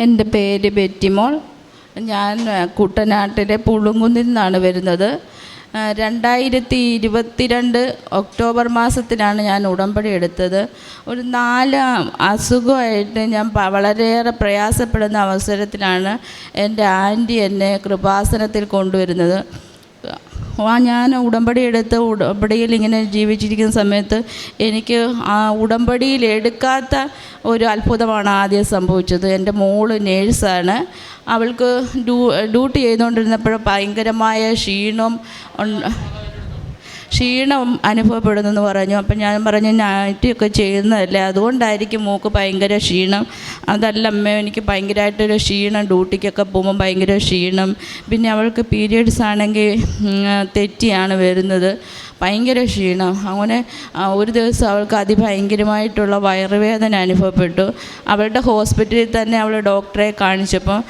എന്റെ പേര് ബെറ്റിമോൾ. ഞാൻ കുട്ടനാട്ടിലെ പുളുങ്കുന്നിൽ നിന്നാണ് വരുന്നത്. രണ്ടായിരത്തി ഇരുപത്തിരണ്ട് ഒക്ടോബർ മാസത്തിലാണ് ഞാൻ ഉടമ്പടി എടുത്തത്. ഒരു നാല് അസുഖമായിട്ട് ഞാൻ വളരെയേറെ പ്രയാസപ്പെടുന്ന അവസരത്തിലാണ് എന്റെ ആന്റി എന്നെ കൃപാസനത്തിൽ കൊണ്ടുവരുന്നത്. ആ ഞാൻ ഉടമ്പടി എടുത്ത് ഉടമ്പടിയിൽ ഇങ്ങനെ ജീവിച്ചിരിക്കുന്ന സമയത്ത് എനിക്ക് ആ ഉടമ്പടിയിൽ എടുക്കാത്ത ഒരു അത്ഭുതമാണ് ആദ്യം സംഭവിച്ചത്. എന്റെ മോൾ നേഴ്സാണ്. അവൾക്ക് ഡ്യൂ ഡ്യൂട്ടി ചെയ്തുകൊണ്ടിരുന്നപ്പോൾ ഭയങ്കരമായ ക്ഷീണം ക്ഷീണം അനുഭവപ്പെടുന്നെന്ന് പറഞ്ഞു. അപ്പം ഞാൻ പറഞ്ഞു ഞാറ്റിയൊക്കെ ചെയ്യുന്നതല്ലേ അതുകൊണ്ടായിരിക്കും മൂക്ക് ഭയങ്കര ക്ഷീണം. അതല്ല അമ്മ എനിക്ക് ഭയങ്കരമായിട്ടൊരു ക്ഷീണം. ഡ്യൂട്ടിക്കൊക്കെ പോകുമ്പോൾ ഭയങ്കര ക്ഷീണം. പിന്നെ അവൾക്ക് പീരിയഡ്സ് ആണെങ്കിൽ തെറ്റിയാണ് വരുന്നത്. ഭയങ്കര ക്ഷീണം. അങ്ങനെ ഒരു ദിവസം അവൾക്ക് അതിഭയങ്കരമായിട്ടുള്ള വയറുവേദന അനുഭവപ്പെട്ടു. അവളുടെ ഹോസ്പിറ്റലിൽ തന്നെ അവൾ ഡോക്ടറെ കാണിച്ചപ്പോൾ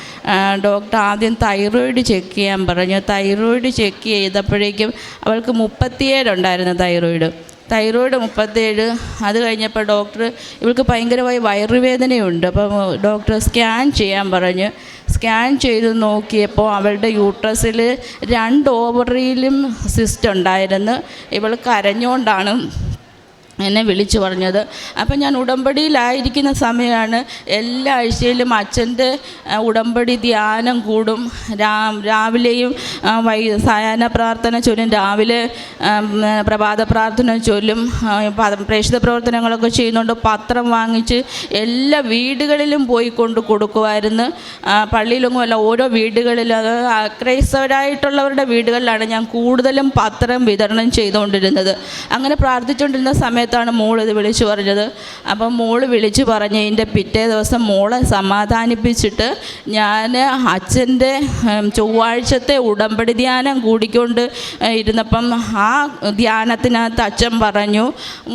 ഡോക്ടർ ആദ്യം തൈറോയിഡ് ചെക്ക് ചെയ്യാൻ പറഞ്ഞു. തൈറോയിഡ് ചെക്ക് ചെയ്തപ്പോഴേക്കും അവൾക്ക് മുപ്പത്തിയേഴുണ്ടായിരുന്നു തൈറോയിഡ്. തൈറോയിഡ് മുപ്പത്തേഴ് അത് കഴിഞ്ഞപ്പോൾ ഡോക്ടർ ഇവൾക്ക് ഭയങ്കരമായി വയറുവേദനയുണ്ട്. അപ്പം ഡോക്ടർ സ്കാൻ ചെയ്യാൻ പറഞ്ഞ്. സ്കാൻ ചെയ്ത് നോക്കിയപ്പോൾ അവളുടെ യൂട്രസിൽ രണ്ട് ഓവറിയിലും സിസ്റ്റ് ഉണ്ടായിരുന്നു. ഇവൾ കരഞ്ഞുകൊണ്ടാണ് എന്നെ വിളിച്ചു പറഞ്ഞത്. അപ്പം ഞാൻ ഉടമ്പടിയിലായിരിക്കുന്ന സമയമാണ് എല്ലാ ആഴ്ചയിലും അച്ഛന്റെ ഉടമ്പടി ധ്യാനം കൂടും. രാ രാവിലെയും വൈ സായാഹ്ന പ്രാർത്ഥന ചൊല്ലും. രാവിലെ പ്രഭാത പ്രാർത്ഥന ചൊല്ലും. പ്രേക്ഷിത പ്രവർത്തനങ്ങളൊക്കെ ചെയ്യുന്നുണ്ട്. പത്രം വാങ്ങിച്ച് എല്ലാ വീടുകളിലും പോയി കൊണ്ട് കൊടുക്കുമായിരുന്നു. പള്ളിയിലൊന്നും അല്ല ഓരോ വീടുകളിലും. അത് ക്രൈസ്തവരായിട്ടുള്ളവരുടെ വീടുകളിലാണ് ഞാൻ കൂടുതലും പത്രം വിതരണം ചെയ്തുകൊണ്ടിരുന്നത്. അങ്ങനെ പ്രാർത്ഥിച്ചുകൊണ്ടിരുന്ന സമയത്താണ് മോൾ ഇത് വിളിച്ചു പറഞ്ഞത്. അപ്പം മോൾ വിളിച്ചു പറഞ്ഞതിന്റെ പിറ്റേ ദിവസം മോളെ സമാധാനിപ്പിച്ചിട്ട് ഞാൻ അച്ഛന്റെ ചൊവ്വാഴ്ചത്തെ ഉടമ്പടി ധ്യാനം കൂടിക്കൊണ്ട് ഇരുന്നപ്പം ആ ധ്യാനത്തിനകത്ത് അച്ഛൻ പറഞ്ഞു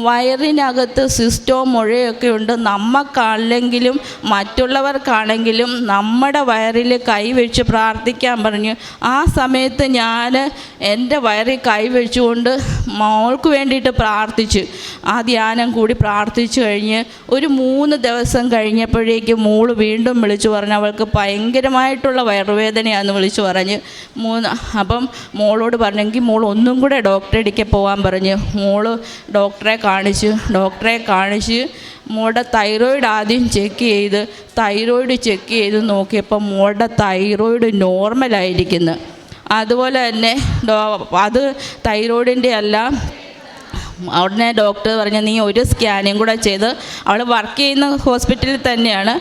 വയറിനകത്ത് സിസ്റ്റോ മുഴയൊക്കെ ഉണ്ട്. നമുക്കാണെങ്കിലും മറ്റുള്ളവർക്കാണെങ്കിലും നമ്മുടെ വയറിൽ കൈവച്ച് പ്രാർത്ഥിക്കാൻ പറഞ്ഞു. ആ സമയത്ത് ഞാൻ എന്റെ വയറിൽ കൈവച്ചുകൊണ്ട് മോൾക്ക് വേണ്ടിയിട്ട് പ്രാർത്ഥിച്ചു. ആ ധ്യാനം കൂടി പ്രാർത്ഥിച്ചു കഴിഞ്ഞ് ഒരു മൂന്ന് ദിവസം കഴിഞ്ഞപ്പോഴേക്കും മോൾ വീണ്ടും വിളിച്ചു പറഞ്ഞു അവൾക്ക് ഭയങ്കരമായിട്ടുള്ള വയറുവേദനയാണെന്ന് വിളിച്ചു പറഞ്ഞ്. മൂന്ന് അപ്പം മോളോട് പറഞ്ഞെങ്കിൽ മോൾ ഒന്നും കൂടെ ഡോക്ടറെ അടുക്കെ പോകാൻ പറഞ്ഞ്. മോൾ ഡോക്ടറെ കാണിച്ച് ഡോക്ടറെ കാണിച്ച് മോളുടെ തൈറോയിഡ് ആദ്യം ചെക്ക് ചെയ്ത് തൈറോയിഡ് ചെക്ക് ചെയ്ത് നോക്കിയപ്പോൾ മോളുടെ തൈറോയിഡ് നോർമലായിരിക്കുന്നു. അതുപോലെ തന്നെ അത് തൈറോയിഡിന്റെ അല്ല ഉടനെ ഡോക്ടർ പറഞ്ഞു നീ ഒരു സ്കാനും കൂടെ ചെയ്ത് അവൾ വർക്ക് ചെയ്യുന്ന ഹോസ്പിറ്റലിൽ തന്നെയാണ്.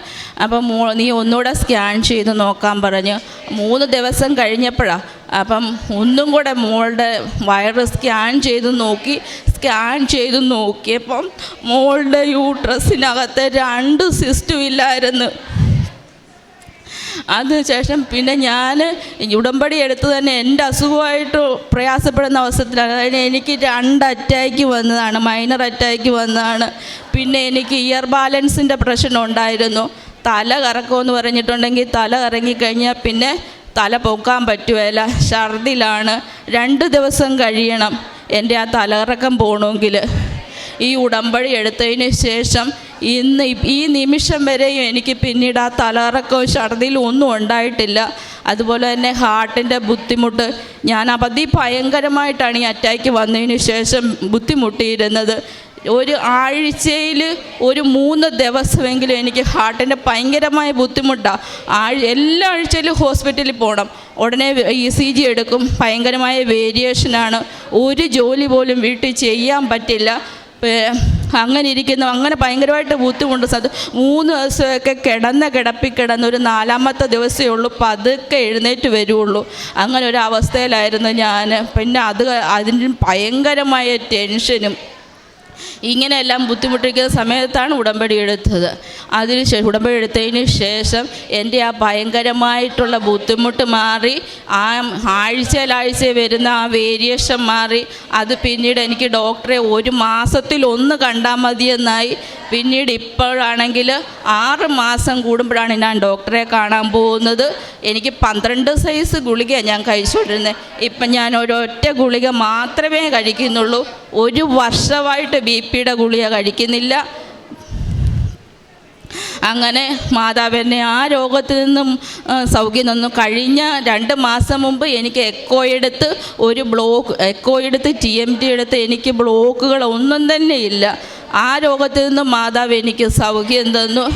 അപ്പം നീ ഒന്നുകൂടെ സ്കാൻ ചെയ്ത് നോക്കാൻ പറഞ്ഞ്. മൂന്ന് ദിവസം കഴിഞ്ഞപ്പോഴാണ് അപ്പം ഒന്നും കൂടെ മോളുടെ വയറ് സ്കാൻ ചെയ്ത് നോക്കി സ്കാൻ ചെയ്ത് നോക്കിയപ്പം മോളുടെ യൂട്രസിനകത്ത് രണ്ട് സിസ്റ്റും ഇല്ലായിരുന്നു. അതിനുശേഷം പിന്നെ ഞാൻ ഉടമ്പടി എടുത്തു തന്നെ എന്റെ അസുഖമായിട്ട് പ്രയാസപ്പെടുന്ന അവസരത്തിലാണ്. അതായത് എനിക്ക് രണ്ട് അറ്റാക്ക് വന്നതാണ് മൈനർ അറ്റാക്ക് വന്നതാണ്. പിന്നെ എനിക്ക് ഇയർ ബാലൻസിന്റെ പ്രശ്നം ഉണ്ടായിരുന്നു. തല കറക്കമെന്ന് പറഞ്ഞിട്ടുണ്ടെങ്കിൽ തല കറങ്ങിക്കഴിഞ്ഞാൽ പിന്നെ തല പൊക്കാൻ പറ്റുകയില്ല. ഛർദിലാണ്. രണ്ട് ദിവസം കഴിയണം എന്റെ ആ തലകറക്കം പോകണമെങ്കിൽ. ഈ ഉടമ്പടി എടുത്തതിന് ശേഷം ഇന്ന് ഈ നിമിഷം വരെയും എനിക്ക് പിന്നീട് ആ തലറക്കോ ഛർദിലും ഒന്നും ഉണ്ടായിട്ടില്ല. അതുപോലെ തന്നെ ഹാർട്ടിന്റെ ബുദ്ധിമുട്ട്. ഞാൻ ഭയങ്കരമായിട്ടാണ് ഈ അറ്റാക്ക് വന്നതിന് ശേഷം ബുദ്ധിമുട്ടിയിരുന്നത്. ഒരു ആഴ്ചയിൽ ഒരു മൂന്ന് ദിവസമെങ്കിലും എനിക്ക് ഹാർട്ടിന്റെ ഭയങ്കരമായ ബുദ്ധിമുട്ടാണ് ആഴ് എല്ലാ ആഴ്ചയിലും ഹോസ്പിറ്റലിൽ പോകണം. ഉടനെ ഇ സി ജി എടുക്കും. ഭയങ്കരമായ വേരിയേഷനാണ്. ഒരു ജോലി പോലും വീട്ടിൽ ചെയ്യാൻ പറ്റില്ല. അങ്ങനെ ഇരിക്കുന്നു. അങ്ങനെ ഭയങ്കരമായിട്ട് ബുദ്ധിമുട്ട്. സത് മൂന്ന് ദിവസമൊക്കെ കിടന്ന കിടപ്പി കിടന്ന് ഒരു നാലാമത്തെ ദിവസമേ ഉള്ളൂ. പതുക്കെ എഴുന്നേറ്റ് വരുള്ളൂ അങ്ങനെ ഒരു അവസ്ഥയിലായിരുന്നു ഞാൻ. പിന്നെ അത് അതിന് ഭയങ്കരമായ ടെൻഷനും ഇങ്ങനെയെല്ലാം ബുദ്ധിമുട്ടിക്കുന്ന സമയത്താണ് ഉടമ്പടി എടുത്തത്. അതിന് ശേഷം ഉടമ്പടി എടുത്തതിന് ശേഷം എന്റെ ആ ഭയങ്കരമായിട്ടുള്ള ബുദ്ധിമുട്ട് മാറി ആ ആഴ്ചയിലാഴ്ച വരുന്ന ആ വേരിയേഷൻ മാറി. അത് പിന്നീട് എനിക്ക് ഡോക്ടറെ ഒരു മാസത്തിൽ ഒന്ന് കണ്ടാൽ മതിയെന്നായി പിന്നീട് ഇപ്പോഴാണെങ്കിൽ ആറ് മാസം കൂടുമ്പോഴാണ് ഞാൻ ഡോക്ടറെ കാണാൻ പോകുന്നത്. എനിക്ക് പന്ത്രണ്ട് സൈസ് ഗുളികയാണ് ഞാൻ കഴിച്ചുകൊണ്ടിരുന്നത്. ഇപ്പം ഞാൻ ഒരൊറ്റ ഗുളിക മാത്രമേ കഴിക്കുന്നുള്ളൂ. ഒരു വർഷമായിട്ട് ബി പിയുടെ ഗുളിക കഴിക്കുന്നില്ല. അങ്ങനെ മാതാവിനെ ആ രോഗത്തിൽ നിന്നും സൗഖ്യം തന്നു. കഴിഞ്ഞ രണ്ട് മാസം മുമ്പ് എനിക്ക് എക്കോ എടുത്ത് ഒരു ബ്ലോക്ക് എക്കോ എടുത്ത് ടി എം ടി എടുത്ത് എനിക്ക് ബ്ലോക്കുകൾ ഒന്നും തന്നെ ഇല്ല. ആ രോഗത്തിൽ നിന്ന് മാതാവ് എനിക്ക് സൗഖ്യം തന്നു.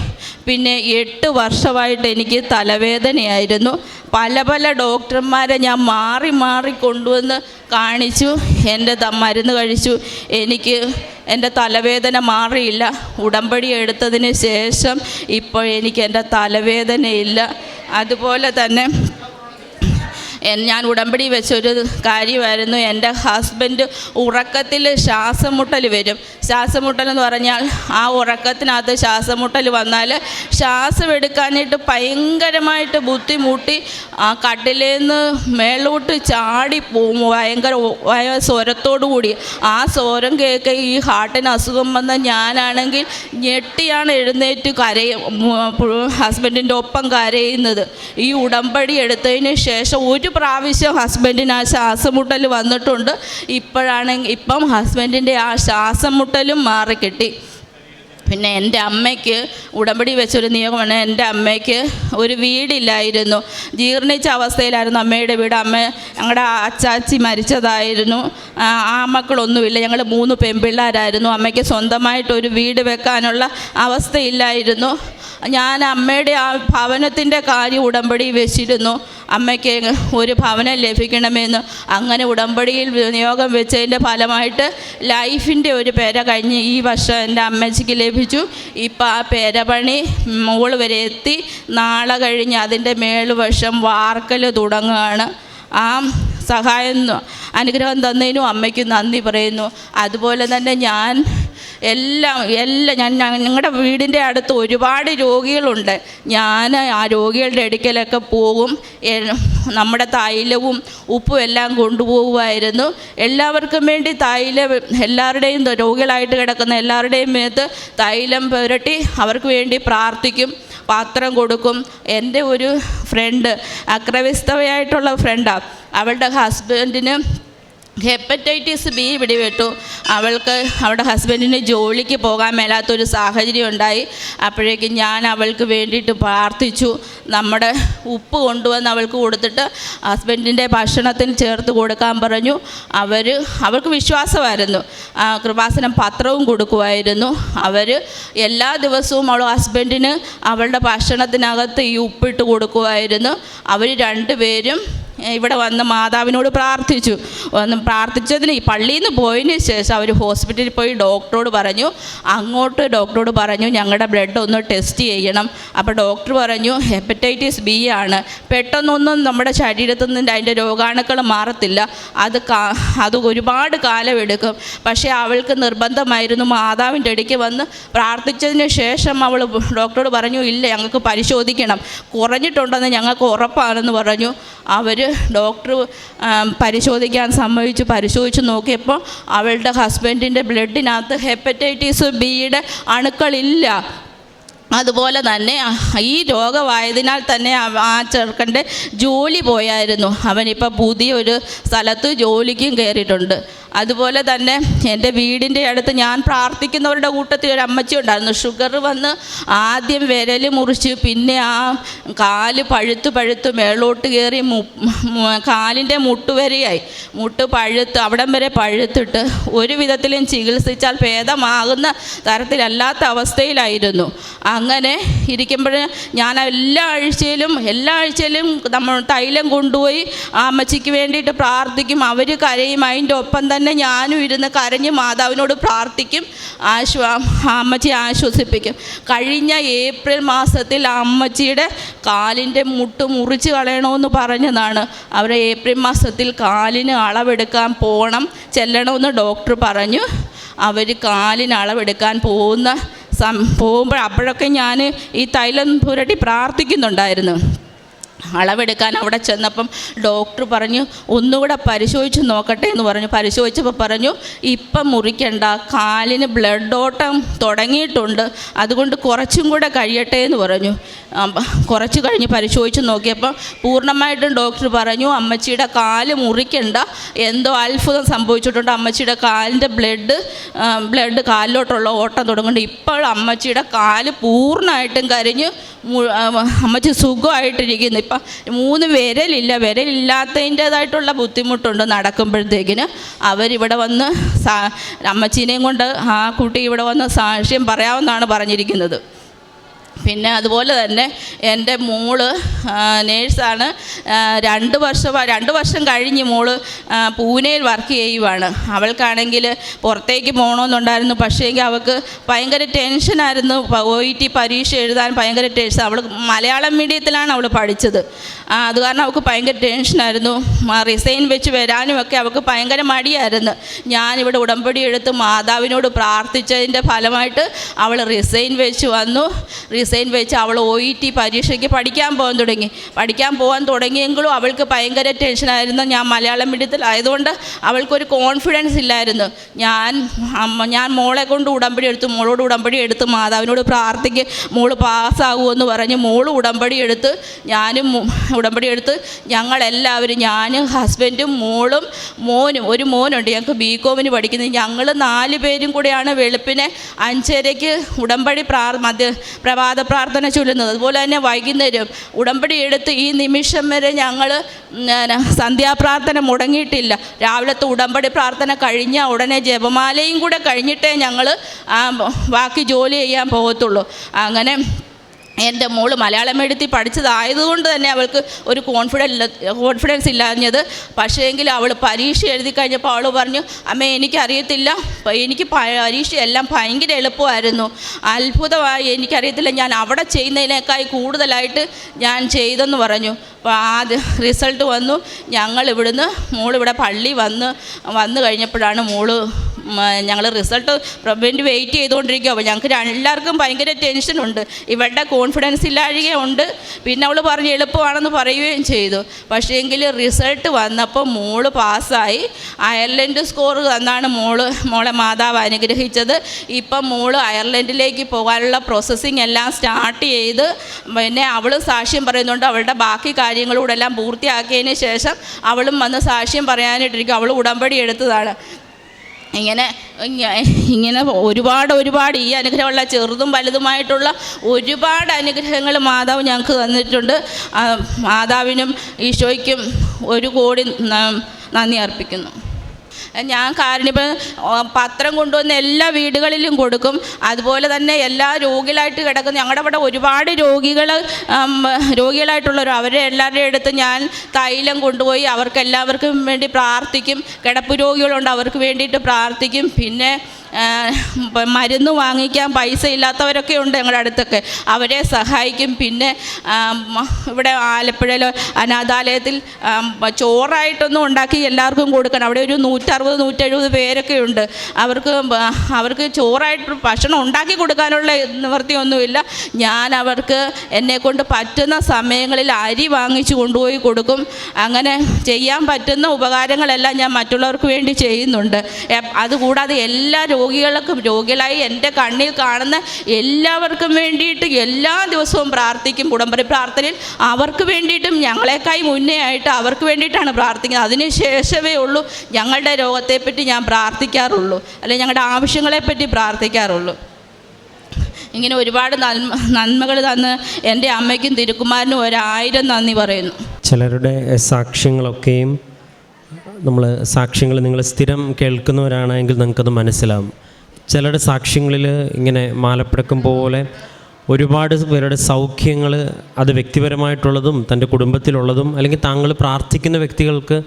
പിന്നെ എട്ട് വർഷമായിട്ട് എനിക്ക് തലവേദനയായിരുന്നു. പല പല ഡോക്ടർമാരെ ഞാൻ മാറി മാറി കൊണ്ടുവന്ന് കാണിച്ചു. എന്റെ മരുന്ന് കഴിച്ചു. എനിക്ക് എന്റെ തലവേദന മാറിയില്ല. ഉടമ്പടി എടുത്തതിന് ശേഷം ഇപ്പോൾ എനിക്ക് എന്റെ തലവേദനയില്ല. അതുപോലെ തന്നെ ഞാൻ ഉടമ്പടി വെച്ചൊരു കാര്യമായിരുന്നു. എന്റെ ഹസ്ബൻഡ് ഉറക്കത്തിൽ ശ്വാസമുട്ടൽ വരും. ശ്വാസമുട്ടൽ എന്ന് പറഞ്ഞാൽ ആ ഉറക്കത്തിനകത്ത് ശ്വാസമുട്ടൽ വന്നാൽ ശ്വാസം എടുക്കാനായിട്ട് ഭയങ്കരമായിട്ട് ബുദ്ധിമുട്ടി ആ കട്ടിലേന്ന് മേളോട്ട് ചാടി പോകും ഭയങ്കര സ്വരത്തോടു കൂടി. ആ സ്വരം കേൾക്കുക ഈ ഹാർട്ടിന് അസുഖം വന്ന ഞാനാണെങ്കിൽ ഞെട്ടിയാണ് എഴുന്നേറ്റ് കരയും. ഹസ്ബൻഡിന്റെ ഒപ്പം കരയുന്നത്. ഈ ഉടമ്പടി എടുത്തതിന് ശേഷം ഒരു പ്രാവശ്യം ഹസ്ബൻഡിന് ആ ശ്വാസം മുട്ടൽ വന്നിട്ടുണ്ട്. ഇപ്പോഴാണെങ്കിൽ ഇപ്പം ഹസ്ബൻഡിന്റെ ആ ശ്വാസം മുട്ടലും മാറിക്കിട്ടി പിന്നെ എന്റെ അമ്മയ്ക്ക് ഉടമ്പടി വെച്ചൊരു നിയമമാണ്. എന്റെ അമ്മയ്ക്ക് ഒരു വീടില്ലായിരുന്നു. ജീർണിച്ച അവസ്ഥയിലായിരുന്നു അമ്മയുടെ വീട്. അമ്മ ഞങ്ങളുടെ അച്ചാച്ചി മരിച്ചതായിരുന്നു. ആ മക്കളൊന്നുമില്ല. ഞങ്ങൾ മൂന്ന് പെൺപിള്ളേരായിരുന്നു. അമ്മയ്ക്ക് സ്വന്തമായിട്ടൊരു വീട് വെക്കാനുള്ള അവസ്ഥയില്ലായിരുന്നു. ഞാൻ അമ്മയുടെ ആ ഭവനത്തിന്റെ കാര്യം ഉടമ്പടി വെച്ചിരുന്നു. അമ്മയ്ക്ക് ഒരു ഭവനം ലഭിക്കണമെന്ന്. അങ്ങനെ ഉടമ്പടിയിൽ നിയോഗം വെച്ചതിന്റെ ഫലമായിട്ട് ലൈഫിന്റെ ഒരു പേര കഴിഞ്ഞ് ഈ വർഷം എന്റെ അമ്മച്ചിക്ക് ലഭിച്ചു. ഇപ്പം ആ പേരപണി മുകൾ വരെ എത്തി. നാളെ കഴിഞ്ഞ് അതിന്റെ മേളുവശം വാർക്കൽ തുടങ്ങുകയാണ്. ആ സഹായം അനുഗ്രഹം തന്നതിനും അമ്മയ്ക്ക് നന്ദി പറയുന്നു. അതുപോലെ തന്നെ ഞാൻ എല്ലാം എല്ലാം ഞാൻ ഞങ്ങളുടെ വീടിന്റെ അടുത്ത് ഒരുപാട് രോഗികളുണ്ട്. ഞാൻ ആ രോഗികളുടെ അടുക്കലൊക്കെ പോകും. നമ്മുടെ തൈലവും ഉപ്പും എല്ലാം കൊണ്ടുപോകുമായിരുന്നു എല്ലാവർക്കും വേണ്ടി തൈലം എല്ലാവരുടെയും രോഗികളായിട്ട് കിടക്കുന്ന എല്ലാവരുടെയും മേത്ത് തൈലം പുരട്ടി അവർക്ക് വേണ്ടി പ്രാർത്ഥിക്കും പാത്രം കൊടുക്കും. എന്റെ ഒരു ഫ്രണ്ട് അക്രവിസ്തവയായിട്ടുള്ള ഫ്രണ്ടാണ് അവളുടെ ഹസ്ബൻഡിന് ഹെപ്പറ്റൈറ്റിസ് ബി പിടിപെട്ടു അവൾക്ക് അവളുടെ ഹസ്ബൻഡിന് ജോലിക്ക് പോകാൻ മേലാത്തൊരു സാഹചര്യം ഉണ്ടായി. അപ്പോഴേക്കും ഞാൻ അവൾക്ക് വേണ്ടിയിട്ട് പ്രാർത്ഥിച്ചു. നമ്മുടെ ഉപ്പ് കൊണ്ടുവന്ന് അവൾക്ക് കൊടുത്തിട്ട് ഹസ്ബൻഡിന്റെ ഭക്ഷണത്തിന് ചേർത്ത് കൊടുക്കാൻ പറഞ്ഞു. അവർ അവർക്ക് വിശ്വാസമായിരുന്നു. കൃപാസനം പത്രവും കൊടുക്കുമായിരുന്നു. അവർ എല്ലാ ദിവസവും അവൾ ഹസ്ബൻഡിന് അവളുടെ ഭക്ഷണത്തിനകത്ത് ഈ ഉപ്പിട്ട് കൊടുക്കുമായിരുന്നു. അവർ രണ്ടുപേരും ഇവിടെ വന്ന് മാതാവിനോട് പ്രാർത്ഥിച്ചു. വന്ന് പ്രാർത്ഥിച്ചതിന് ഈ പള്ളിയിൽ നിന്ന് പോയതിന് ശേഷം അവർ ഹോസ്പിറ്റലിൽ പോയി ഡോക്ടറോട് പറഞ്ഞു അങ്ങോട്ട് ഡോക്ടറോട് പറഞ്ഞു ഞങ്ങളുടെ ബ്ലഡ് ഒന്ന് ടെസ്റ്റ് ചെയ്യണം. അപ്പോൾ ഡോക്ടർ പറഞ്ഞു ഹെപ്പറ്റൈറ്റിസ് ബി ആണ്. പെട്ടെന്നൊന്നും നമ്മുടെ ശരീരത്തിൽ നിന്ന് അതിന്റെ രോഗാണുക്കൾ മാറത്തില്ല. അത് അത് ഒരുപാട് കാലമെടുക്കും. പക്ഷേ അവൾക്ക് നിർബന്ധമായിരുന്നു മാതാവിന്റെ ഇടയ്ക്ക് വന്ന് പ്രാർത്ഥിച്ചതിന് ശേഷം അവൾ ഡോക്ടറോട് പറഞ്ഞു ഇല്ല ഞങ്ങൾക്ക് പരിശോധിക്കണം. കുറഞ്ഞിട്ടുണ്ടെന്ന് ഞങ്ങൾക്ക് ഉറപ്പാണെന്ന് പറഞ്ഞു. അവർ ഡോക്ടർ പരിശോധിക്കാൻ സമ്മതിച്ചു. പരിശോധിച്ച് നോക്കിയപ്പോൾ അവളുടെ ഹസ്ബൻഡിന്റെ ബ്ലഡിനകത്ത് ഹെപ്പറ്റൈറ്റിസ് ബിയുടെ അണുക്കളില്ല. അതുപോലെ തന്നെ ഈ രോഗമായതിനാൽ തന്നെ ആ ചെറുക്കന്റെ ജോലി പോയായിരുന്നു. അവനിപ്പോൾ പുതിയൊരു സ്ഥലത്ത് ജോലിക്കും കയറിയിട്ടുണ്ട്. അതുപോലെ തന്നെ എന്റെ വീടിന്റെ അടുത്ത് ഞാൻ പ്രാർത്ഥിക്കുന്നവരുടെ കൂട്ടത്തിൽ ഒരു അമ്മച്ചി ഉണ്ടായിരുന്നു. ഷുഗർ വന്ന് ആദ്യം വിരൽ മുറിച്ച് പിന്നെ ആ കാൽ പഴുത്ത് പഴുത്ത് മേളോട്ട് കയറി കാലിന്റെ മുട്ടുവരെയായി. മുട്ട് പഴുത്ത് അവിടം വരെ പഴുത്തിട്ട് ഒരു വിധത്തിലും ചികിത്സിച്ചാൽ ഭേദമാകുന്ന തരത്തിലല്ലാത്ത അവസ്ഥയിലായിരുന്നു. അങ്ങനെ ഇരിക്കുമ്പോൾ ഞാൻ എല്ലാ ആഴ്ചയിലും എല്ലാ ആഴ്ചയിലും നമ്മൾ തൈലം കൊണ്ടുപോയി ആ അമ്മച്ചിക്ക് വേണ്ടിയിട്ട് പ്രാർത്ഥിക്കും. അവർ കരയും. അതിന്റെ ഒപ്പം തന്നെ ഞാനും ഇരുന്ന് കരഞ്ഞ് മാതാവിനോട് പ്രാർത്ഥിക്കും ആശ്വ അമ്മച്ചിയെ ആശ്വസിപ്പിക്കും. കഴിഞ്ഞ ഏപ്രിൽ മാസത്തിൽ അമ്മച്ചിയുടെ കാലിന്റെ മുട്ട് മുറിച്ച് കളയണമെന്ന് പറഞ്ഞതാണ്. അവരെ ഏപ്രിൽ മാസത്തിൽ കാലിന് അളവെടുക്കാൻ പോകണം ചെല്ലണമെന്ന് ഡോക്ടർ പറഞ്ഞു. അവർ കാലിന് അളവെടുക്കാൻ പോകുന്ന സം പോകുമ്പോൾ അപ്പോഴൊക്കെ ഞാൻ ഈ തൈലം പുരട്ടി പ്രാർത്ഥിക്കുന്നുണ്ടായിരുന്നു. അളവെടുക്കാൻ അവിടെ ചെന്നപ്പം ഡോക്ടർ പറഞ്ഞു ഒന്നുകൂടെ പരിശോധിച്ച് നോക്കട്ടെ എന്ന് പറഞ്ഞു. പരിശോധിച്ചപ്പോൾ പറഞ്ഞു ഇപ്പം മുറിക്കണ്ട കാലിന് ബ്ലഡ് ഓട്ടം തുടങ്ങിയിട്ടുണ്ട് അതുകൊണ്ട് കുറച്ചും കൂടെ കഴിയട്ടെ എന്ന് പറഞ്ഞു. കുറച്ച് കഴിഞ്ഞ് പരിശോധിച്ച് നോക്കിയപ്പോൾ പൂർണമായിട്ടും ഡോക്ടർ പറഞ്ഞു അമ്മച്ചിയുടെ കാൽ മുറിക്കണ്ട എന്തോ അത്ഭുതം സംഭവിച്ചിട്ടുണ്ട്. അമ്മച്ചിയുടെ കാലിന്റെ ബ്ലഡ് ബ്ലഡ് കാലിലോട്ടുള്ള ഓട്ടം തുടങ്ങുന്നുണ്ട്. ഇപ്പോൾ അമ്മച്ചിയുടെ കാൽ പൂർണമായിട്ടും കരിഞ്ഞ് അമ്മച്ചി സുഖമായിട്ടിരിക്കുന്നു. ഇപ്പം മൂന്ന് വിരലില്ല. വിരലില്ലാത്തതിന്റേതായിട്ടുള്ള ബുദ്ധിമുട്ടുണ്ട് നടക്കുമ്പോഴത്തേക്കിന്. അവരിവിടെ വന്ന് സാ അമ്മച്ചീനെയും കൊണ്ട് ആ കുട്ടി ഇവിടെ വന്ന് സാക്ഷ്യം പറയാമെന്നാണ് പറഞ്ഞിരിക്കുന്നത്. പിന്നെ അതുപോലെ തന്നെ എന്റെ മോൾ നേഴ്സാണ്. രണ്ട് വർഷം രണ്ട് വർഷം കഴിഞ്ഞ് മോൾ പൂനെയിൽ വർക്ക് ചെയ്യുവാണ്. അവൾക്കാണെങ്കിൽ പുറത്തേക്ക് പോകണമെന്നുണ്ടായിരുന്നു. പക്ഷേ അവൾക്ക് ഭയങ്കര ടെൻഷനായിരുന്നു ഒ ഇ ടി പരീക്ഷ എഴുതാൻ ഭയങ്കര ടെൻഷൻ അവൾ മലയാളം മീഡിയത്തിലാണ് അവൾ പഠിച്ചത്. അത് കാരണം അവൾക്ക് ഭയങ്കര ടെൻഷനായിരുന്നു റിസൈൻ വെച്ച് വരാനും ഒക്കെ അവൾക്ക് ഭയങ്കര മടിയായിരുന്നു. ഞാനിവിടെ ഉടമ്പടി എടുത്ത് മാതാവിനോട് പ്രാർത്ഥിച്ചതിന്റെ ഫലമായിട്ട് അവൾ റിസൈൻ വെച്ച് വന്നു. റിസൈൻ വെച്ച് അവൾ ഒ ഇ ടി പരീക്ഷയ്ക്ക് പഠിക്കാൻ പോകാൻ തുടങ്ങി. പഠിക്കാൻ പോകാൻ തുടങ്ങിയെങ്കിലും അവൾക്ക് ഭയങ്കര ടെൻഷനായിരുന്നു ഞാൻ മലയാളം മീഡിയത്തിൽ ആയതുകൊണ്ട് അവൾക്കൊരു കോൺഫിഡൻസ് ഇല്ലായിരുന്നു. ഞാൻ ഞാൻ മോളെ കൊണ്ട് ഉടമ്പടി എടുത്തു. മോളോട് ഉടമ്പടി എടുത്ത് മാതാവിനോട് പ്രാർത്ഥിക്കും. മോൾ പാസ്സാകുമെന്ന് പറഞ്ഞ് മോൾ ഉടമ്പടി എടുത്ത് ഞാനും ഉടമ്പടി എടുത്ത് ഞങ്ങളെല്ലാവരും ഞാനും ഹസ്ബൻഡും മോളും മോനും ഒരു മോനുണ്ട്. ഞങ്ങൾക്ക് ബി കോമിന് പഠിക്കുന്നത്. ഞങ്ങൾ നാല് പേരും കൂടെയാണ് വെളുപ്പിനെ അഞ്ചരയ്ക്ക് ഉടമ്പടി പ്രാർ മധ്യ പ്രഭാത പ്രാർത്ഥന ചൊല്ലുന്നത്. അതുപോലെ തന്നെ വൈകുന്നേരം ഉടമ്പടി എടുത്ത് ഈ നിമിഷം വരെ ഞങ്ങൾ സന്ധ്യാപ്രാർത്ഥന മുടങ്ങിയിട്ടില്ല. രാവിലത്തെ ഉടമ്പടി പ്രാർത്ഥന കഴിഞ്ഞ ഉടനെ ജപമാലയും കൂടെ കഴിഞ്ഞിട്ടേ ഞങ്ങൾ ബാക്കി ജോലി ചെയ്യാൻ പോകത്തുള്ളൂ. അങ്ങനെ എന്റെ മോൾ മലയാളം മീഡിയത്തിൽ പഠിച്ചതായതുകൊണ്ട് തന്നെ അവൾക്ക് ഒരു കോൺഫിഡൻസ് കോൺഫിഡൻസ് ഇല്ലാഞ്ഞത്. പക്ഷേങ്കിൽ അവൾ പരീക്ഷ എഴുതി കഴിഞ്ഞപ്പോൾ അവൾ പറഞ്ഞു അമ്മ എനിക്കറിയത്തില്ല. എനിക്ക് എനിക്ക് പരീക്ഷയെല്ലാം ഭയങ്കര എളുപ്പമായിരുന്നു. അത്ഭുതമായി എനിക്കറിയത്തില്ല. ഞാൻ അവിടെ ചെയ്യുന്നതിനേക്കായി കൂടുതലായിട്ട് ഞാൻ ചെയ്തെന്ന് പറഞ്ഞു. അപ്പോൾ ആ റിസൾട്ട് വന്നു. ഞങ്ങൾ ഇവിടുന്ന് മോളിവിടെ പള്ളി വന്ന് വന്നു കഴിഞ്ഞപ്പോഴാണ് മോൾ ഞങ്ങൾ റിസൾട്ട് വേണ്ടി വെയിറ്റ് ചെയ്തുകൊണ്ടിരിക്കുക അപ്പോൾ ഞങ്ങൾക്ക് എല്ലാവർക്കും ഭയങ്കര ടെൻഷനുണ്ട് ഇവളുടെ കോൺഫിഡൻസ് ഇല്ലാഴികയുണ്ട് പിന്നെ അവൾ പറഞ്ഞ് എളുപ്പമാണെന്ന് പറയുകയും ചെയ്തു. പക്ഷേ എങ്കിൽ റിസൾട്ട് വന്നപ്പോൾ മോൾ പാസ്സായി. അയർലൻഡ് സ്കോർ തന്നാണ് മോൾ മോളെ മാതാവ് അനുഗ്രഹിച്ചത്. ഇപ്പം മോൾ അയർലൻഡിലേക്ക് പോകാനുള്ള പ്രോസസ്സിങ് എല്ലാം സ്റ്റാർട്ട് ചെയ്ത്. പിന്നെ അവൾ സാക്ഷ്യം പറയുന്നുണ്ട്. അവളുടെ ബാക്കി കാര്യങ്ങളൂടെല്ലാം പൂർത്തിയാക്കിയതിന് ശേഷം അവളും വന്ന് സാക്ഷ്യം പറയാനായിട്ടിരിക്കും. അവൾ ഉടമ്പടി എടുത്തതാണ്. ഇങ്ങനെ ഇങ്ങനെ ഒരുപാട് ഒരുപാട് ഈ അനുഗ്രഹമുള്ള ചെറുതും വലുതുമായിട്ടുള്ള ഒരുപാട് അനുഗ്രഹങ്ങൾ മാതാവ് ഞങ്ങൾക്ക് തന്നിട്ടുണ്ട്. മാതാവിനും ഈശോയ്ക്കും ഒരു കോടി നന്ദി അർപ്പിക്കുന്നു. ഞാൻ കാരണിപ്പം പത്രം കൊണ്ടുവന്ന് എല്ലാ വീടുകളിലും കൊടുക്കും. അതുപോലെ തന്നെ എല്ലാ രോഗികളായിട്ട് കിടക്കുന്ന. ഞങ്ങളുടെ അവിടെ ഒരുപാട് രോഗികൾ രോഗികളായിട്ടുള്ളവർ അവരെ എല്ലാവരുടെ അടുത്ത് ഞാൻ തൈലം കൊണ്ടുപോയി അവർക്ക് എല്ലാവർക്കും വേണ്ടി പ്രാർത്ഥിക്കും. കിടപ്പ് രോഗികളുണ്ട് അവർക്ക് വേണ്ടിയിട്ട് പ്രാർത്ഥിക്കും. പിന്നെ മരുന്ന് വാങ്ങിക്കാൻ പൈസ ഇല്ലാത്തവരൊക്കെ ഉണ്ട് ഞങ്ങളുടെ അടുത്തൊക്കെ. അവരെ സഹായിക്കും. പിന്നെ ഇവിടെ ആലപ്പുഴയിൽ അനാഥാലയത്തിൽ ചോറായിട്ടൊന്നും ഉണ്ടാക്കി എല്ലാവർക്കും കൊടുക്കണം. അവിടെ ഒരു നൂറ്ററുപത് നൂറ്റെഴുപത് പേരൊക്കെ ഉണ്ട്. അവർക്ക് അവർക്ക് ചോറായിട്ട് ഭക്ഷണം ഉണ്ടാക്കി കൊടുക്കാനുള്ള നിവൃത്തിയൊന്നുമില്ല. ഞാൻ അവർക്ക് എന്നെക്കൊണ്ട് പറ്റുന്ന സമയങ്ങളിൽ അരി വാങ്ങിച്ചു കൊണ്ടുപോയി കൊടുക്കും. അങ്ങനെ ചെയ്യാൻ പറ്റുന്ന ഉപകാരങ്ങളെല്ലാം ഞാൻ മറ്റുള്ളവർക്ക് വേണ്ടി ചെയ്യുന്നുണ്ട്. അതുകൂടാതെ എല്ലാ രോഗികൾക്കും രോഗികളായി എന്റെ കണ്ണിൽ കാണുന്ന എല്ലാവർക്കും വേണ്ടിയിട്ട് എല്ലാ ദിവസവും പ്രാർത്ഥിക്കും. ഉടമ്പടി പ്രാർത്ഥനയിൽ അവർക്ക് വേണ്ടിയിട്ടും ഞങ്ങളെക്കായി മുന്നേ ആയിട്ട് അവർക്ക് വേണ്ടിയിട്ടാണ് പ്രാർത്ഥിക്കുന്നത്. അതിനുശേഷമേ ഉള്ളൂ ഞങ്ങളുടെ രോഗത്തെപ്പറ്റി ഞാൻ പ്രാർത്ഥിക്കാറുള്ളൂ. അല്ലെങ്കിൽ ഞങ്ങളുടെ ആവശ്യങ്ങളെപ്പറ്റി പ്രാർത്ഥിക്കാറുള്ളൂ. ഇങ്ങനെ ഒരുപാട് നന്മ നന്മകൾ തന്ന് എന്റെ അമ്മയ്ക്കും തിരുക്കുമാരനും ഒരായിരം നന്ദി പറയുന്നു. ചിലരുടെ സാക്ഷ്യങ്ങളൊക്കെയും നമ്മൾ സാക്ഷ്യങ്ങൾ നിങ്ങൾ സ്ഥിരം കേൾക്കുന്നവരാണെങ്കിൽ നിങ്ങൾക്കത് മനസ്സിലാവും. ചിലരുടെ സാക്ഷ്യങ്ങളിൽ ഇങ്ങനെ മാലപ്പിടക്കം പോലെ ഒരുപാട് പേരുടെ സൗഖ്യങ്ങൾ അത് വ്യക്തിപരമായിട്ടുള്ളതും തന്റെ കുടുംബത്തിലുള്ളതും അല്ലെങ്കിൽ താങ്കൾ പ്രാർത്ഥിക്കുന്ന വ്യക്തികൾക്ക്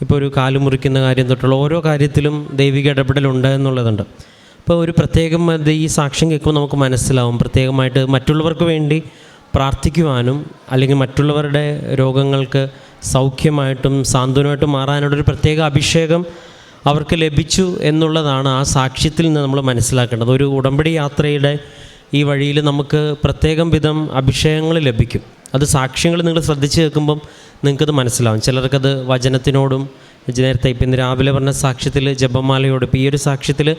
ഇപ്പോൾ ഒരു കാൽ മുറിക്കുന്ന കാര്യം തൊട്ടുള്ള ഓരോ കാര്യത്തിലും ദൈവിക ഇടപെടലുണ്ട് എന്നുള്ളതുണ്ട്. അപ്പോൾ ഒരു പ്രത്യേകം അത് ഈ സാക്ഷ്യം കേൾക്കുമ്പോൾ നമുക്ക് മനസ്സിലാവും. പ്രത്യേകമായിട്ട് മറ്റുള്ളവർക്ക് വേണ്ടി പ്രാർത്ഥിക്കുവാനും അല്ലെങ്കിൽ മറ്റുള്ളവരുടെ രോഗങ്ങൾക്ക് സൗഖ്യമായിട്ടും സാന്ത്വനമായിട്ടും മാറാനുള്ളൊരു പ്രത്യേക അഭിഷേകം അവർക്ക് ലഭിച്ചു എന്നുള്ളതാണ് ആ സാക്ഷ്യത്തിൽ നിന്ന് നമ്മൾ മനസ്സിലാക്കേണ്ടത്. ഒരു ഉടമ്പടി യാത്രയുടെ ഈ വഴിയിൽ നമുക്ക് പ്രത്യേകം വിധം അഭിഷേകങ്ങൾ ലഭിക്കും. അത് സാക്ഷ്യങ്ങൾ നിങ്ങൾ ശ്രദ്ധിച്ച് കേൾക്കുമ്പം നിങ്ങൾക്കത് മനസ്സിലാവും. ചിലർക്കത് വചനത്തിനോടും നേരത്തെ ഇപ്പം ഇന്ന് രാവിലെ പറഞ്ഞ സാക്ഷ്യത്തിൽ ജപമാലയോട് ഈ ഒരു സാക്ഷ്യത്തിൽ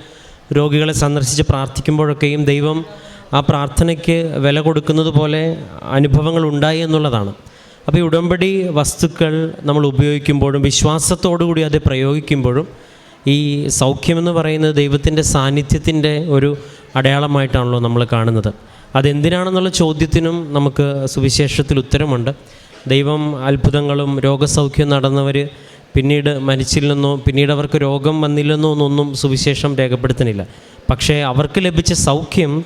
രോഗികളെ സന്ദർശിച്ച് പ്രാർത്ഥിക്കുമ്പോഴൊക്കെയും ദൈവം ആ പ്രാർത്ഥനയ്ക്ക് വില കൊടുക്കുന്നത് പോലെ അനുഭവങ്ങൾ ഉണ്ടായി എന്നുള്ളതാണ്. അപ്പോൾ ഈ ഉടമ്പടി വസ്തുക്കൾ നമ്മൾ ഉപയോഗിക്കുമ്പോഴും വിശ്വാസത്തോടു കൂടി അത് പ്രയോഗിക്കുമ്പോഴും ഈ സൗഖ്യമെന്ന് പറയുന്നത് ദൈവത്തിന്റെ സാന്നിധ്യത്തിന്റെ ഒരു അടയാളമായിട്ടാണല്ലോ നമ്മൾ കാണുന്നത്. അതെന്തിനാണെന്നുള്ള ചോദ്യത്തിനും നമുക്ക് സുവിശേഷത്തിൽ ഉത്തരമുണ്ട്. ദൈവം അത്ഭുതങ്ങളും രോഗസൗഖ്യം നടന്നവർ പിന്നീട് മരിച്ചില്ലെന്നോ പിന്നീട് അവർക്ക് രോഗം വന്നില്ലെന്നോ എന്നൊന്നും സുവിശേഷം രേഖപ്പെടുത്തുന്നില്ല. പക്ഷേ അവർക്ക് ലഭിച്ച സൗഖ്യം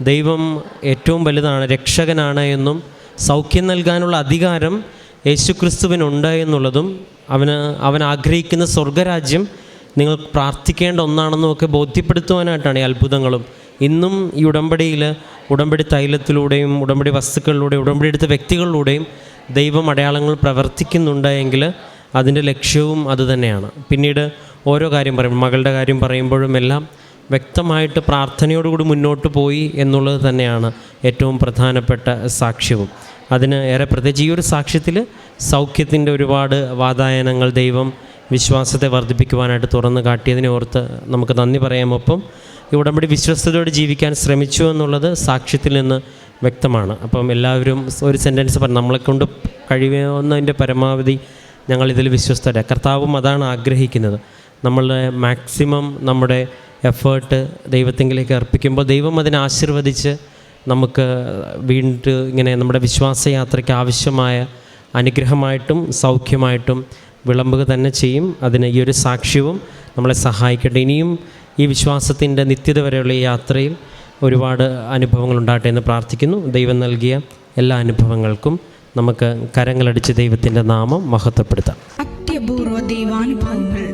ദൈവം ഏറ്റവും വലുതാണ് രക്ഷകനാണ് എന്നും സൗഖ്യം നൽകാനുള്ള അധികാരം യേശുക്രിസ്തുവിനുണ്ട് എന്നുള്ളതും അവന് അവൻ ആഗ്രഹിക്കുന്ന സ്വർഗരാജ്യം നിങ്ങൾ പ്രാർത്ഥിക്കേണ്ട ഒന്നാണെന്നും ഒക്കെ ബോധ്യപ്പെടുത്തുവാനായിട്ടാണ് ഈ അത്ഭുതങ്ങളും. ഇന്നും ഈ ഉടമ്പടിയിൽ ഉടമ്പടി തൈലത്തിലൂടെയും ഉടമ്പടി വസ്തുക്കളിലൂടെയും ഉടമ്പടി എടുത്ത വ്യക്തികളിലൂടെയും ദൈവം അടയാളങ്ങൾ പ്രവർത്തിക്കുന്നുണ്ട് എങ്കിൽ അതിന്റെ ലക്ഷ്യവും അതുതന്നെയാണ് പിന്നീട് ഓരോ കാര്യം പറയും മകളുടെ കാര്യം പറയുമ്പോഴും എല്ലാം വ്യക്തമായിട്ട് പ്രാർത്ഥനയോടുകൂടി മുന്നോട്ട് പോയി എന്നുള്ളത് തന്നെയാണ് ഏറ്റവും പ്രധാനപ്പെട്ട സാക്ഷ്യവും. അതിന് ഏറെ പ്രത്യേകിച്ച് ഈ ഒരു സാക്ഷ്യത്തിൽ സൗഖ്യത്തിന്റെ ഒരുപാട് വാതായനങ്ങൾ ദൈവം വിശ്വാസത്തെ വർദ്ധിപ്പിക്കുവാനായിട്ട് തുറന്നു കാട്ടിയതിനെ ഓർത്ത് നമുക്ക് നന്ദി പറയാം. ഒപ്പം ഈ ഉടമ്പടി വിശ്വസ്തയോടെ ജീവിക്കാൻ ശ്രമിച്ചു എന്നുള്ളത് സാക്ഷ്യത്തിൽ നിന്ന് വ്യക്തമാണ്. അപ്പം എല്ലാവരും ഒരു സെന്റൻസ് പറഞ്ഞു നമ്മളെ കൊണ്ട് കഴിയുന്നതിന്റെ പരമാവധി ഞങ്ങളിതിൽ വിശ്വസ്തരാണ് കർത്താവും അതാണ് ആഗ്രഹിക്കുന്നത്. നമ്മളുടെ മാക്സിമം നമ്മുടെ എഫേർട്ട് ദൈവത്തെങ്കിലേക്ക് അർപ്പിക്കുമ്പോൾ ദൈവം അതിനെ ആശീർവദിച്ച് നമുക്ക് വീണ്ടും ഇങ്ങനെ നമ്മുടെ വിശ്വാസയാത്രയ്ക്ക് ആവശ്യമായ അനുഗ്രഹമായിട്ടും സൗഖ്യമായിട്ടും വിളമ്പുക തന്നെ ചെയ്യും. അതിന് ഈ ഒരു സാക്ഷ്യവും നമ്മളെ സഹായിക്കട്ടെ. ഇനിയും ഈ വിശ്വാസത്തിന്റെ നിത്യത വരെയുള്ള ഈ യാത്രയിൽ ഒരുപാട് അനുഭവങ്ങൾ ഉണ്ടാകട്ടെ എന്ന് പ്രാർത്ഥിക്കുന്നു. ദൈവം നൽകിയ എല്ലാ അനുഭവങ്ങൾക്കും നമുക്ക് കരങ്ങളടിച്ച് ദൈവത്തിന്റെ നാമം മഹത്വപ്പെടുത്താം. അത്യപൂർവ ദൈവാനുഭവങ്ങൾ.